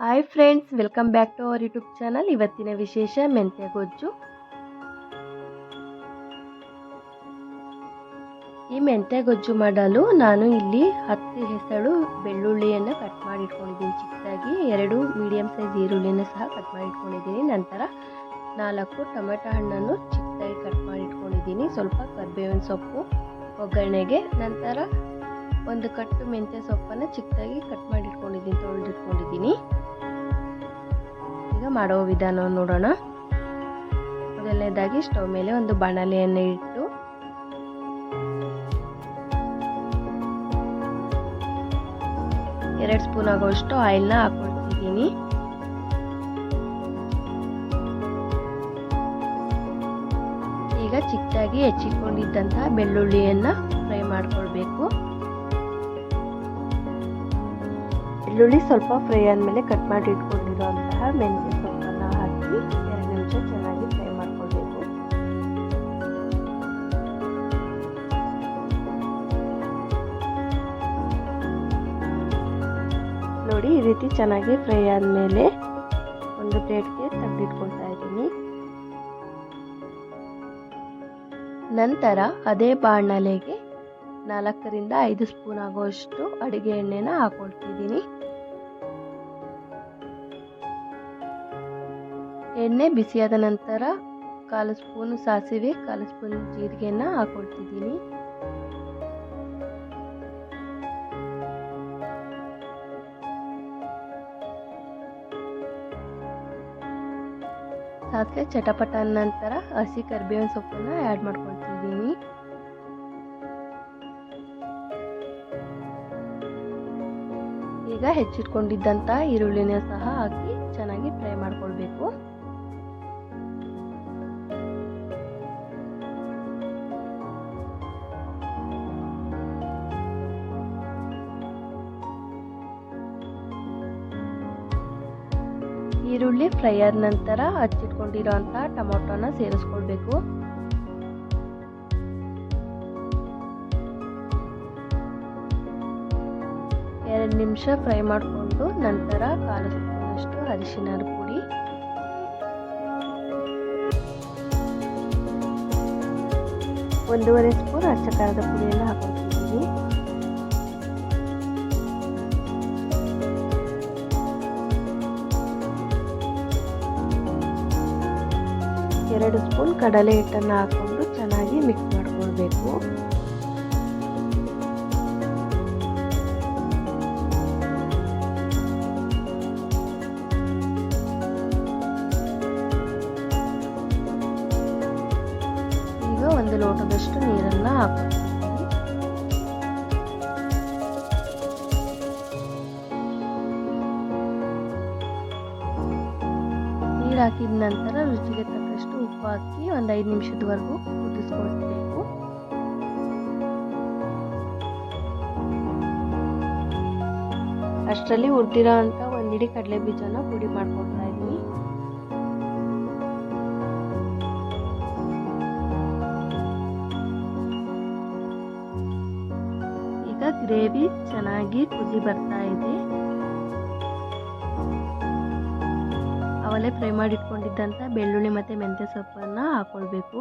Hi friends welcome back to our YouTube channel ಇವತ್ತಿನ ವಿಶೇಷ ಮೆಂತ್ಯ ಗೊಜ್ಜು. ಈ ಮೆಂತ್ಯ ಗೊಜ್ಜು ಮಾಡಲು ನಾನು ಇಲ್ಲಿ ಹತ್ತು ಹೆಸಳು ಬೆಳ್ಳುಳ್ಳಿಯನ್ನು ಕಟ್ ಮಾಡಿ ಇಟ್ಕೊಂಡಿದ್ದೀನಿ ಚಿಕ್ಕದಾಗಿ ಎರಡು ಮೀಡಿಯಮ್ ಸೈಜ್ ಈರುಳ್ಳಿಯನ್ನು ಸಹ ಕಟ್ ಮಾಡಿ ಇಟ್ಕೊಂಡಿದ್ದೀನಿ ನಂತರ ನಾಲ್ಕು ಟೊಮೆಟೊ ಹಣ್ಣನ್ನು ಚಿಕ್ಕದಾಗಿ ಕಟ್ ಮಾಡಿ ಇಟ್ಕೊಂಡಿದ್ದೀನಿ ಸ್ವಲ್ಪ ಕರ್ಬೇವಿನ ಸೊಪ್ಪು, ಒಗ್ಗರಣೆಗೆ. ನಂತರ ಒಂದು ಕಟ್ಟು ಮೆಂತ್ಯ ಸೊಪ್ಪನ್ನು ಚಿಕ್ಕದಾಗಿ ಕಟ್ ಮಾಡಿ ಇಟ್ಕೊಂಡಿದ್ದೀನಿ ತೊಳೆದಿಟ್ಕೊಂಡಿದ್ದೀನಿ. ಮಾಡೋ ವಿಧಾನ ನೋಡೋಣ. ಮೊದಲನೇದಾಗಿ ಸ್ಟವ್ ಮೇಲೆ ಒಂದು ಬಾಣಲೆಯನ್ನು ಇಟ್ಟು. ಎರಡು ಸ್ಪೂನ್ ಆಗುವಷ್ಟು ಆಯಿಲ್ನ ಹಾಕೊಳ್ತಿದ್ದೀನಿ ಈಗ ಚಿಕ್ಕದಾಗಿ ಹೆಚ್ಚಿಕೊಂಡಿದ್ದಂತಹ ಬೆಳ್ಳುಳ್ಳಿಯನ್ನ ಫ್ರೈ ಮಾಡ್ಕೊಳ್ಬೇಕು. ಬೆಳ್ಳುಳ್ಳಿ ಸ್ವಲ್ಪ ಫ್ರೈ ಆದಮೇಲೆ ಕಟ್ ಮಾಡಿ ಇಟ್ಕೊಂಡಿರುವಂತಹ ಸೊಪ್ಪನ್ನು ಹಾಕಿ ಎರಡು ನಿಮಿಷ ಚೆನ್ನಾಗಿ ಫ್ರೈ ಮಾಡ್ಕೊಳ್ಬೇಕು. ನೋಡಿ, ಈ ರೀತಿ ಚೆನ್ನಾಗಿ ಫ್ರೈ ಆದಮೇಲೆ ಒಂದು ಪ್ಲೇಟ್ಗೆ ತೆಗೆದಿಟ್ಕೊಳ್ತಾ ಇದ್ದೀನಿ. ನಂತರ ಅದೇ ಬಾಣಲೆಗೆ ನಾಲ್ಕರಿಂದ ಐದು ಸ್ಪೂನ್ ಆಗುವಷ್ಟು ಅಡುಗೆ ಎಣ್ಣೆನ ಹಾಕೊಳ್ತಿದ್ದೀನಿ. ಎಣ್ಣೆ ಬಿಸಿಯಾದ ನಂತರ ಕಾಲು ಸ್ಪೂನು ಸಾಸಿವೆ, ಕಾಲು ಸ್ಪೂನ್ ಜೀರಿಗೆಯನ್ನು ಹಾಕೊಳ್ತಿದ್ದೀನಿ. ಸಾಸಿವೆ ಚಟಪಟ ನಂತರ ಹಸಿ ಕರಿಬೇವಿನ ಸೊಪ್ಪನ್ನ ಆ್ಯಡ್ ಮಾಡ್ಕೊಳ್ತಿದ್ದೀನಿ. ಈಗ ಹೆಚ್ಚಿಟ್ಕೊಂಡಿದ್ದಂಥ ಈರುಳ್ಳಿನ ಸಹ ಹಾಕಿ ಚೆನ್ನಾಗಿ ಫ್ರೈ ಮಾಡ್ಕೊಳ್ಬೇಕು. ಈರುಳ್ಳಿ ಫ್ರೈ ಆದ ನಂತರ ಹಚ್ಚಿಟ್ಕೊಂಡಿರೋ ಅಂಥ ಟೊಮೊಟೊನ ಸೇರಿಸ್ಕೊಳ್ಬೇಕು. ಎರಡು ನಿಮಿಷ ಫ್ರೈ ಮಾಡಿಕೊಂಡು ನಂತರ ಕಾಲು ಸ್ಪೂನಷ್ಟು ಅರಿಶಿನದ ಪುಡಿ. ಒಂದೂವರೆ ಸ್ಪೂನ್ ಅಚ್ಚ ಖಾರದ ಪುಡಿಯನ್ನು ಹಾಕೊಳ್ತಿದ್ದೀನಿ ಎರಡು ಸ್ಪೂನ್ ಕಡಲೆ ಹಿಟ್ಟನ್ನು ಹಾಕೊಂಡು ಚೆನ್ನಾಗಿ ಮಿಕ್ಸ್ ಮಾಡ್ಕೊಳ್ಬೇಕು. ಈಗ ಒಂದು ಲೋಟದಷ್ಟು ನೀರನ್ನು ನೀರು ಹಾಕಿದ ನಂತರ ರುಚಿಗೆ ಉಪ್ಪು ಹಾಕಿ ಒಂದು ಐದು ನಿಮಿಷದವರೆಗೂ ಕುದಿಸ್ಕೊಳ್ಬೇಕು. ಅಷ್ಟರಲ್ಲಿ ಹುರಿದಿರೋ ಅಂತ ಒಂದಿಡಿ ಕಡಲೆ ಬೀಜನ ಪುಡಿ ಮಾಡ್ಕೊಳ್ತಾ ಇದ್ದೀನಿ. ಈಗ ಗ್ರೇವಿ ಚೆನ್ನಾಗಿ ಕುದಿ ಬರ್ತಾ ಇದೆ. ಅವಲೇ ಫ್ರೈ ಮಾಡಿ ಇಟ್ಕೊಂಡಿದ್ದಂಥ ಬೆಳ್ಳುಳ್ಳಿ ಮತ್ತು ಮೆಂತ್ಯ ಸೊಪ್ಪನ್ನು ಹಾಕ್ಕೊಳ್ಬೇಕು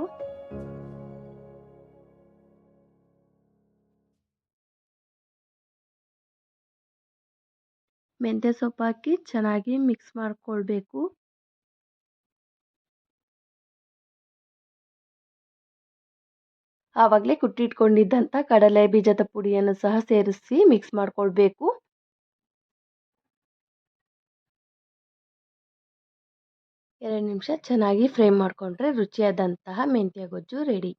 ಮೆಂತ್ಯ ಸೊಪ್ಪು ಹಾಕಿ ಚೆನ್ನಾಗಿ ಮಿಕ್ಸ್ ಮಾಡಿಕೊಳ್ಬೇಕು. ಆವಾಗಲೇ ಕುಟ್ಟಿಟ್ಕೊಂಡಿದ್ದಂಥ ಕಡಲೆ ಬೀಜದ ಪುಡಿಯನ್ನು ಸಹ ಸೇರಿಸಿ ಮಿಕ್ಸ್ ಮಾಡ್ಕೊಳ್ಬೇಕು. ಎರಡು ನಿಮಿಷ ಚೆನ್ನಾಗಿ ಫ್ರೈ ಮಾಡಿಕೊಂಡ್ರೆ ರುಚಿಯಾದಂತಹ ಮೆಂತ್ಯ ಗೊಜ್ಜು ರೆಡಿ